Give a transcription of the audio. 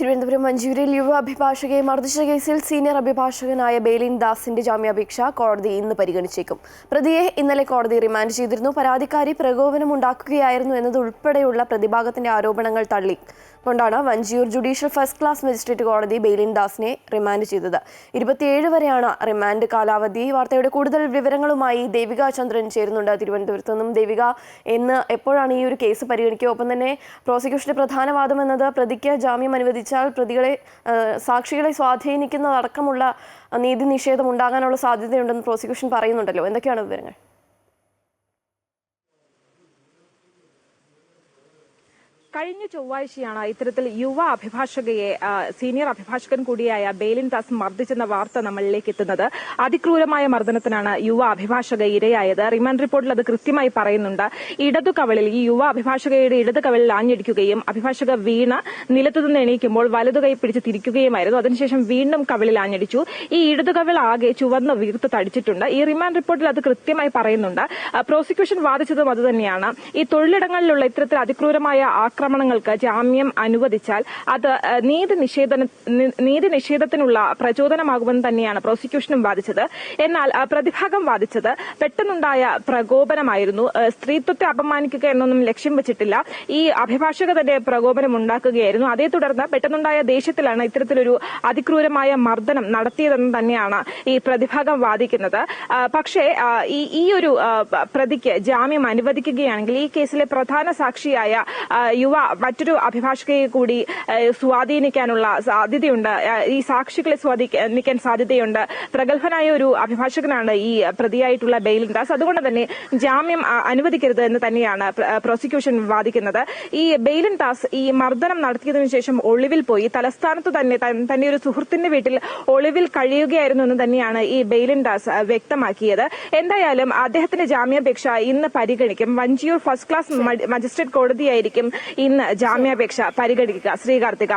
തിരുവനന്തപുരം മഞ്ചൂരിൽ യുവ അഭിഭാഷകയെ മർദ്ദിച്ച കേസിൽ സീനിയർ അഭിഭാഷകനായ ബെയിലിൻ ദാസിന്റെ ജാമ്യാപേക്ഷ കോടതി ഇന്ന് പരിഗണിച്ചേക്കും. പ്രതിയെ ഇന്നലെ കോടതി റിമാൻഡ് ചെയ്തിരുന്നു. പരാതിക്കാരി പ്രകോപനമുണ്ടാക്കുകയായിരുന്നു എന്നതുൾപ്പെടെയുള്ള പ്രതിഭാഗത്തിന്റെ ആരോപണങ്ങൾ തള്ളി. കൊണ്ടാണ് Vanchiyoor judicial first class magistrate കോടതി ബെയിലിൻ ദാസിനെ റിമാൻഡ് ചെയ്തത്. ഇരുപത്തിയേഴ് വരെയാണ് റിമാൻഡ് കാലാവധി. വാർത്തയുടെ കൂടുതൽ വിവരങ്ങളുമായി ദേവിക ചന്ദ്രൻ ചേരുന്നുണ്ട്. തിരുവനന്തപുരത്ത് നിന്നും ദേവിക എന്ന് എപ്പോഴാണ് ഈ ഒരു കേസ് പരിഗണിക്കുക? ഒപ്പം തന്നെ പ്രോസിക്യൂഷന്റെ പ്രധാന വാദം എന്നത് പ്രതിക്ക് ജാമ്യം അനുവദിച്ചാൽ പ്രതികളെ സാക്ഷികളെ സ്വാധീനിക്കുന്നതടക്കമുള്ള നീതി നിഷേധം ഉണ്ടാകാനുള്ള സാധ്യതയുണ്ടെന്ന് പ്രോസിക്യൂഷൻ പറയുന്നുണ്ടല്ലോ. എന്തൊക്കെയാണ് വിവരങ്ങൾ? കഴിഞ്ഞ ചൊവ്വാഴ്ചയാണ് ഇത്തരത്തിൽ യുവ അഭിഭാഷകയെ സീനിയർ അഭിഭാഷകൻ കൂടിയായ ബെയിലിൻ ദാസ് മർദ്ദിച്ചെന്ന വാർത്ത നമ്മളിലേക്ക് എത്തുന്നത്. അതിക്രൂരമായ മർദ്ദനത്തിനാണ് യുവ അഭിഭാഷക ഇരയായത്. റിമാൻഡ് റിപ്പോർട്ടിൽ അത് കൃത്യമായി പറയുന്നുണ്ട്. ഇടതു കവളിൽ ഈ യുവ അഭിഭാഷകയുടെ ഇടതു കവളിൽ ആഞ്ഞടിക്കുകയും അഭിഭാഷക വീണ നിലത്തുനിന്ന് എണീക്കുമ്പോൾ വലതു കൈ പിടിച്ച് തിരിക്കുകയുമായിരുന്നു. അതിനുശേഷം വീണ്ടും കവളിൽ ആഞ്ഞടിച്ചു. ഈ ഇടതു കവൾ ആകെ ചുവന്ന് വീർത്ത് തടിച്ചിട്ടുണ്ട്. ഈ റിമാൻഡ് റിപ്പോർട്ടിൽ അത് കൃത്യമായി പറയുന്നുണ്ട്. പ്രോസിക്യൂഷൻ വാദിച്ചതും അതുതന്നെയാണ്. ഈ തൊഴിലിടങ്ങളിലുള്ള ഇത്തരത്തിൽ അതിക്രൂരമായ ആക്രമണങ്ങൾക്ക് ജാമ്യം അനുവദിച്ചാൽ അത് നീതി നീതി നിഷേധത്തിനുള്ള പ്രചോദനമാകുമെന്ന് തന്നെയാണ് പ്രോസിക്യൂഷനും വാദിച്ചത്. എന്നാൽ പ്രതിഭാഗം വാദിച്ചത് പെട്ടെന്നുണ്ടായ പ്രകോപനമായിരുന്നു. സ്ത്രീത്വത്തെ അപമാനിക്കുക എന്നൊന്നും ലക്ഷ്യം വെച്ചിട്ടില്ല. ഈ അഭിഭാഷക തന്നെ പ്രകോപനം ഉണ്ടാക്കുകയായിരുന്നു. അതേ തുടർന്ന് പെട്ടെന്നുണ്ടായ ദേഷ്യത്തിലാണ് ഇത്തരത്തിലൊരു അതിക്രൂരമായ മർദ്ദനം നടത്തിയതെന്ന് തന്നെയാണ് ഈ പ്രതിഭാഗം വാദിക്കുന്നത്. പക്ഷേ ഈ ഒരു പ്രതിക്ക് ജാമ്യം അനുവദിക്കുകയാണെങ്കിൽ ഈ കേസിലെ പ്രധാന സാക്ഷിയായ ആ, യുവ മറ്റൊരു അഭിഭാഷകയെ കൂടി സ്വാധീനിക്കാനുള്ള സാധ്യതയുണ്ട്. ഈ സാക്ഷികളെ സ്വാധീനിക്കാൻ സാധ്യതയുണ്ട്. പ്രഗത്ഭനായ ഒരു അഭിഭാഷകനാണ് ഈ പ്രതിയായിട്ടുള്ള ബെയിലിൻഡാസ് അതുകൊണ്ട് തന്നെ ജാമ്യം അനുവദിക്കരുത് എന്ന് തന്നെയാണ് പ്രോസിക്യൂഷൻ വാദിക്കുന്നത്. ഈ ബെയിലിൻഡാസ് ഈ മർദ്ദനം നടത്തിയതിനു ശേഷം ഒളിവിൽ പോയി. തലസ്ഥാനത്ത് തന്നെ തന്റെ ഒരു സുഹൃത്തിന്റെ വീട്ടിൽ ഒളിവിൽ കഴിയുകയായിരുന്നു എന്ന് തന്നെയാണ് ഈ ബെയിലിൻഡാസ് വ്യക്തമാക്കിയത്. എന്തായാലും അദ്ദേഹത്തിന്റെ ജാമ്യാപേക്ഷ ഇന്ന് പരിഗണിക്കും. വഞ്ചിയൂർ ഫസ്റ്റ് ക്ലാസ് മജിസ്ട്രേറ്റ് കോടതിയായിരിക്കും ഇന്ന് ജാമ്യാപേക്ഷ പരിഗണിക്കുക. ശ്രീകാർത്തിക.